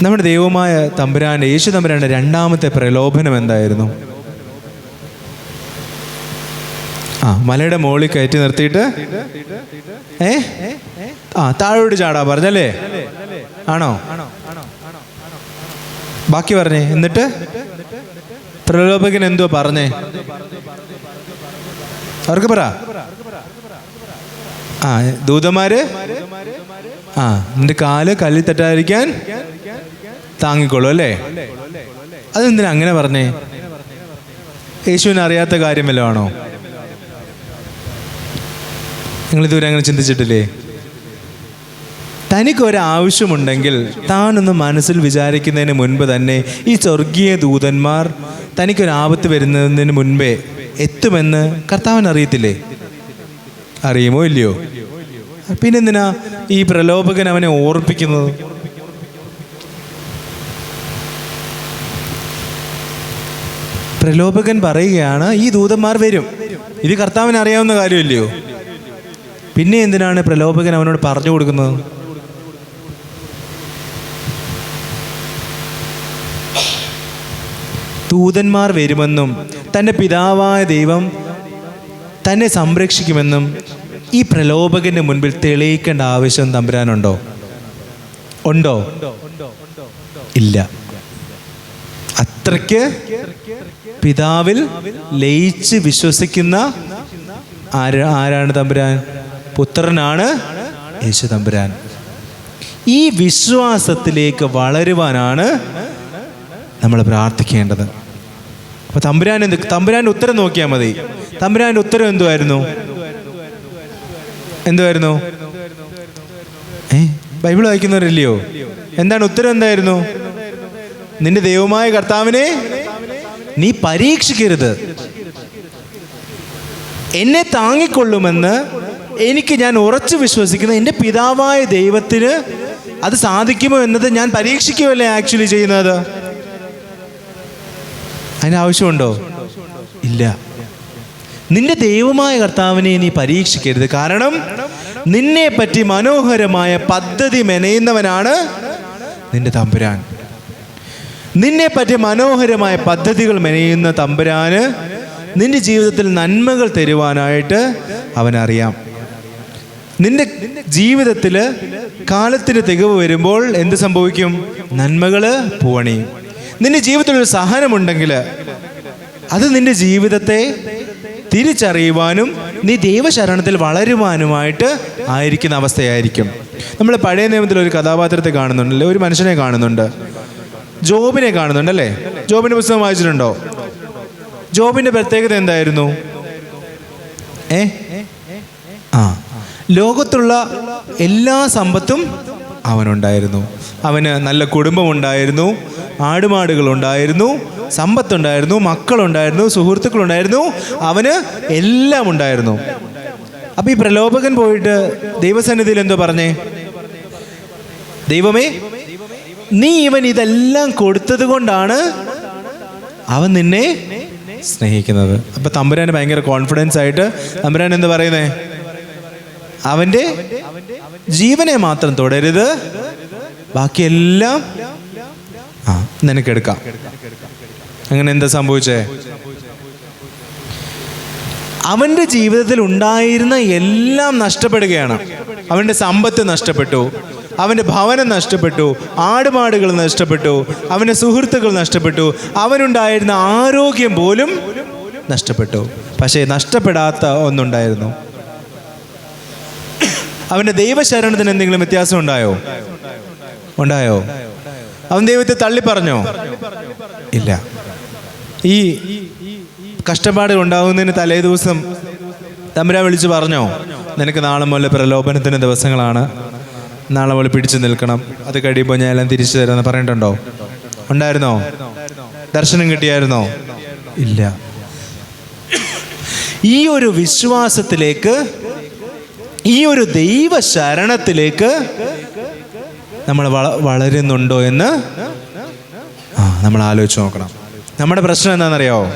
നമ്മുടെ ദൈവമായ തമ്പുരാന്റെ യേശു തമ്പുരാന്റെ രണ്ടാമത്തെ പ്രലോഭനം എന്തായിരുന്നു? ആ മലയുടെ മുകളിൽ കയറ്റി നിർത്തിയിട്ട് ഏ? ആ താഴോട്ട് ചാടാ പറഞ്ഞല്ലേ? ആണോ? ബാക്കി പറഞ്ഞേ എന്നിട്ട്? പ്രലോഭകൻ എന്തോ പറഞ്ഞേ? അവർക്ക് പറ. ആ ദൂതന്മാര്? ആ നിന്റെ കാൽ കല്ലിൽ തട്ടാതിരിക്കാൻ താങ്ങിക്കോളൂ അല്ലേ? അതെന്തിനാ അങ്ങനെ പറഞ്ഞേ? യേശുവിന് അറിയാത്ത കാര്യമല്ലോ ആണോ? നിങ്ങൾ ഇതുവരെ അങ്ങനെ ചിന്തിച്ചിട്ടില്ലേ? തനിക്കൊരാവശ്യമുണ്ടെങ്കിൽ താനൊന്ന് മനസ്സിൽ വിചാരിക്കുന്നതിന് മുൻപ് തന്നെ ഈ സ്വർഗീയ ദൂതന്മാർ തനിക്കൊരാപത്ത് വരുന്നതിന് മുൻപേ എത്തുമെന്ന് കർത്താവിന് അറിയത്തില്ലേ അറിയുമോ ഇല്ലയോ? പിന്നെന്തിനാ ഈ പ്രലോഭകൻ അവനെ ഓർപ്പിക്കുന്നത്? പ്രലോഭകൻ പറയുകയാണ് ഈ ദൂതന്മാർ വരും. ഇത് കർത്താവിന് അറിയാവുന്ന കാര്യമില്ലയോ? പിന്നെ എന്തിനാണ് പ്രലോഭകൻ അവനോട് പറഞ്ഞു കൊടുക്കുന്നത്? ദൂതന്മാർ വരുമെന്നും തന്റെ പിതാവായ ദൈവം തന്നെ സംരക്ഷിക്കുമെന്നും ഈ പ്രലോഭകന്റെ മുൻപിൽ തെളിയിക്കേണ്ട ആവശ്യം തമ്പുരാനുണ്ടോ? ഉണ്ടോ? ഇല്ല. അത്രയ്ക്ക് പിതാവിൽ ലയിച്ച് വിശ്വസിക്കുന്ന ആര് ആരാണ് തമ്പുരാൻ? പുത്രനാണ് യേശു തമ്പുരാൻ. ഈ വിശ്വാസത്തിലേക്ക് വളരുവാനാണ് നമ്മൾ പ്രാർത്ഥിക്കേണ്ടത്. അപ്പൊ തമ്പുരാൻ എന്ത് തമ്പുരാന്റെ ഉത്തരം നോക്കിയാൽ മതി. തമ്പുരാന്റെ ഉത്തരം എന്തുമായിരുന്നു എന്തുമായിരുന്നു ബൈബിൾ വായിക്കുന്നവരില്ലയോ? എന്താണ് ഉത്തരം എന്തായിരുന്നു? നിന്റെ ദൈവമായ കർത്താവിനെ നീ പരീക്ഷിക്കരുത്. എന്നെ താങ്ങിക്കൊള്ളുമെന്ന് എനിക്ക് ഞാൻ ഉറച്ചു വിശ്വസിക്കുന്ന. എന്റെ പിതാവായ ദൈവത്തിന് അത് സാധിക്കുമോ എന്നത് ഞാൻ പരീക്ഷിക്കുമല്ലേ ആക്ച്വലി ചെയ്യുന്നത്? അതിന് ആവശ്യമുണ്ടോ ഇല്ല. നിന്റെ ദൈവമായ കർത്താവിനെ നീ പരീക്ഷിക്കരുത്. കാരണം നിന്നെ പറ്റി മനോഹരമായ പദ്ധതി മെനയുന്നവനാണ് നിന്റെ തമ്പുരാൻ. നിന്നെ പറ്റി മനോഹരമായ പദ്ധതികൾ മെനയുന്ന തമ്പുരാന് നിന്റെ ജീവിതത്തിൽ നന്മകൾ തരുവാനായിട്ട് അവനറിയാം. നിന്റെ ജീവിതത്തിൽ കാലത്തിന് തികവ് വരുമ്പോൾ എന്ത് സംഭവിക്കും? നന്മകൾ പൂവണിയും. നിന്റെ ജീവിതത്തിൽ ഒരു സഹനമുണ്ടെങ്കിൽ അത് നിന്റെ ജീവിതത്തെ തിരിച്ചറിയുവാനും നീ ദൈവശരണത്തിൽ വളരുവാനുമായിട്ട് ആയിരിക്കുന്ന അവസ്ഥയായിരിക്കും. നമ്മൾ പഴയ നിയമത്തിൽ ഒരു കഥാപാത്രത്തെ കാണുന്നുണ്ടല്ലേ? ഒരു മനുഷ്യനെ കാണുന്നുണ്ട്. ജോബിനെ കാണുന്നുണ്ടല്ലേ? ജോബിന്റെ പുസ്തകം വായിച്ചിട്ടുണ്ടോ? ജോബിന്റെ പ്രത്യേകത എന്തായിരുന്നു? ഏ? ആ. ലോകത്തുള്ള എല്ലാ സമ്പത്തും അവനുണ്ടായിരുന്നു. അവന് നല്ല കുടുംബമുണ്ടായിരുന്നു. ആടുമാടുകളുണ്ടായിരുന്നു സമ്പത്തുണ്ടായിരുന്നു മക്കളുണ്ടായിരുന്നു സുഹൃത്തുക്കളുണ്ടായിരുന്നു അവന് എല്ലാം ഉണ്ടായിരുന്നു അപ്പൊ ഈ പ്രലോഭകൻ പോയിട്ട് ദൈവസന്നിധിയിൽ എന്തോ പറഞ്ഞേ? ദൈവമേ നീ ഇവൻ ഇതെല്ലാം കൊടുത്തത് കൊണ്ടാണ് അവൻ നിന്നെ സ്നേഹിക്കുന്നത്. അപ്പൊ തമ്പുരാന് ഭയങ്കര കോൺഫിഡൻസ് ആയിട്ട് തമ്പുരാൻ എന്ത് പറയുന്നേ? അവന്റെ ജീവനെ മാത്രം തുടരുത്. ബാക്കിയെല്ലാം ആ നിനക്കെടുക്കാം അങ്ങനെ എന്താ സംഭവിച്ചേ? അവന്റെ ജീവിതത്തിൽ ഉണ്ടായിരുന്ന എല്ലാം നഷ്ടപ്പെടുകയാണ്. അവന്റെ സമ്പത്ത് നഷ്ടപ്പെട്ടു. അവന്റെ ഭവനം നഷ്ടപ്പെട്ടു. ആടുപാടുകൾ നഷ്ടപ്പെട്ടു. അവന്റെ സുഹൃത്തുക്കൾ നഷ്ടപ്പെട്ടു. അവനുണ്ടായിരുന്ന ആരോഗ്യം പോലും നഷ്ടപ്പെട്ടു. പക്ഷേ നഷ്ടപ്പെടാത്ത ഒന്നുണ്ടായിരുന്നു. അവന്റെ ദൈവശരണത്തിന് എന്തെങ്കിലും വ്യത്യാസം ഉണ്ടായോ? ഉണ്ടായോ? അവൻ ദൈവത്തെ തള്ളി പറഞ്ഞോ? ഇല്ല. ഈ കഷ്ടപ്പാടുകൾ ഉണ്ടാകുന്നതിന് തലേ ദിവസം തമ്പുരാ വിളിച്ച് പറഞ്ഞോ? നിനക്ക് നാളെ മുതൽ പ്രലോഭനത്തിന് ദിവസങ്ങളാണ്. നാളെ മുതൽ പിടിച്ചു നിൽക്കണം. അത് കഴിയുമ്പോൾ ഞാൻ എല്ലാം തിരിച്ചു തരാമെന്ന് പറഞ്ഞിട്ടുണ്ടോ? ഉണ്ടായിരുന്നോ? ദർശനം കിട്ടിയായിരുന്നോ? ഇല്ല. ഈ ഒരു വിശ്വാസത്തിലേക്ക് ഈ ഒരു ദൈവ ശരണത്തിലേക്ക് നമ്മൾ വള- വളരുന്നുണ്ടോ എന്ന്? ആ നമ്മൾ ആലോചിച്ച് നോക്കണം. നമ്മുടെ പ്രശ്നം എന്താണെന്നറിയോ?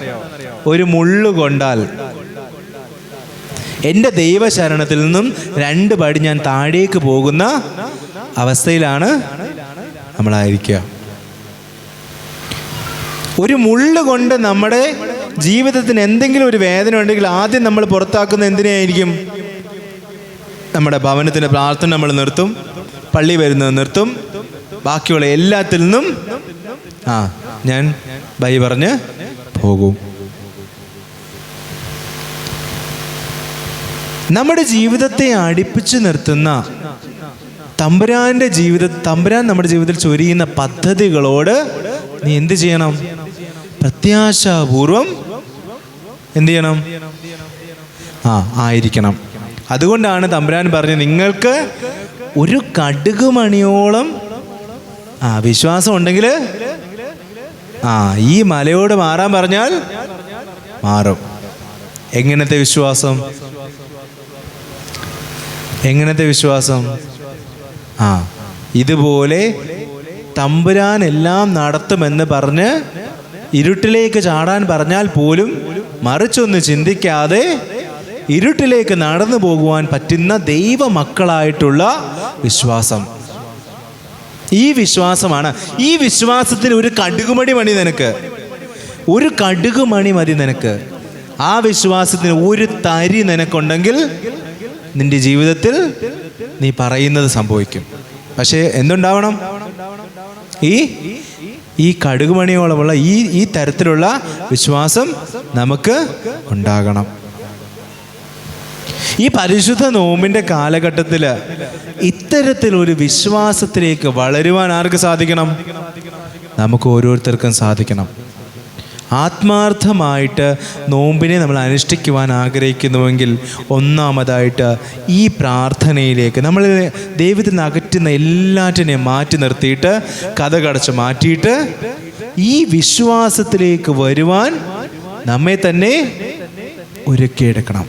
ഒരു മുള്ളു കൊണ്ടാൽ. എന്റെ ദൈവശരണത്തിൽ നിന്നും രണ്ട് പടി ഞാൻ താഴേക്ക് പോകുന്ന അവസ്ഥയിലാണ് നമ്മളായിരിക്കുക. ഒരു മുള്ളു കൊണ്ട് നമ്മുടെ ജീവിതത്തിന് എന്തെങ്കിലും ഒരു വേദന ഉണ്ടെങ്കിൽ ആദ്യം നമ്മൾ പുറത്താക്കുന്ന എന്തിനായിരിക്കും നമ്മുടെ ഭവനത്തിന്റെ പ്രാർത്ഥന നമ്മൾ നിർത്തും. പള്ളി വരുന്നത് നിർത്തും. ബാക്കിയുള്ള എല്ലാത്തിൽ നിന്നും ആ ഞാൻ ബൈ പറഞ്ഞ് പോകും. നമ്മുടെ ജീവിതത്തെ അടുപ്പിച്ച് നിർത്തുന്ന തമ്പുരാന്റെ ജീവിത തമ്പുരാൻ നമ്മുടെ ജീവിതത്തിൽ ചൊരിയുന്ന പദ്ധതികളോട് നീ എന്ത് ചെയ്യണം? പ്രത്യാശാപൂർവം എന്ത് ചെയ്യണം? ആ ആയിരിക്കണം. അതുകൊണ്ടാണ് തമ്പുരാൻ പറഞ്ഞത് നിങ്ങൾക്ക് ഒരു കടുക് മണിയോളം ആ വിശ്വാസം ഉണ്ടെങ്കിൽ ആ ഈ മലയോട് മാറാൻ പറഞ്ഞാൽ മാറും. എങ്ങനത്തെ വിശ്വാസം? എങ്ങനത്തെ വിശ്വാസം? ആ ഇതുപോലെ തമ്പുരാൻ എല്ലാം നടത്തുമെന്ന് പറഞ്ഞ് ഇരുട്ടിലേക്ക് ചാടാൻ പറഞ്ഞാൽ പോലും മറിച്ചൊന്ന് ചിന്തിക്കാതെ ഇരുട്ടിലേക്ക് നടന്നു പോകുവാൻ പറ്റുന്ന ദൈവമക്കളായിട്ടുള്ള വിശ്വാസം. ഈ വിശ്വാസമാണ്. ഈ വിശ്വാസത്തിന് ഒരു കടുകുമണി മണി നിനക്ക്. ഒരു കടുകുമണി മതി നിനക്ക്. ആ വിശ്വാസത്തിന് ഒരു തരി നിനക്കുണ്ടെങ്കിൽ നിന്റെ ജീവിതത്തിൽ നീ പറയുന്നത് സംഭവിക്കും. പക്ഷേ എന്തുണ്ടാവണം? ഈ ഈ കടുകുമണിയോളമുള്ള ഈ ഈ തരത്തിലുള്ള വിശ്വാസം നമുക്ക് ഉണ്ടാകണം. ഈ പരിശുദ്ധ നോമ്പിന്റെ കാലഘട്ടത്തിൽ ഇത്തരത്തിലൊരു വിശ്വാസത്തിലേക്ക് വളരുവാൻ ആർക്ക് സാധിക്കണം? നമുക്ക് ഓരോരുത്തർക്കും സാധിക്കണം. ആത്മാർത്ഥമായിട്ട് നോമ്പിനെ നമ്മൾ അനുഷ്ഠിക്കുവാൻ ആഗ്രഹിക്കുന്നുവെങ്കിൽ ഒന്നാമതായിട്ട് ഈ പ്രാർത്ഥനയിലേക്ക് നമ്മൾ ദൈവത്തിൽ നിന്ന് അകറ്റുന്ന എല്ലാറ്റിനെയും മാറ്റി നിർത്തിയിട്ട് കഥ കടച്ച് മാറ്റിയിട്ട് ഈ വിശ്വാസത്തിലേക്ക് വരുവാൻ നമ്മെ തന്നെ ഒരുക്കിയെടുക്കണം.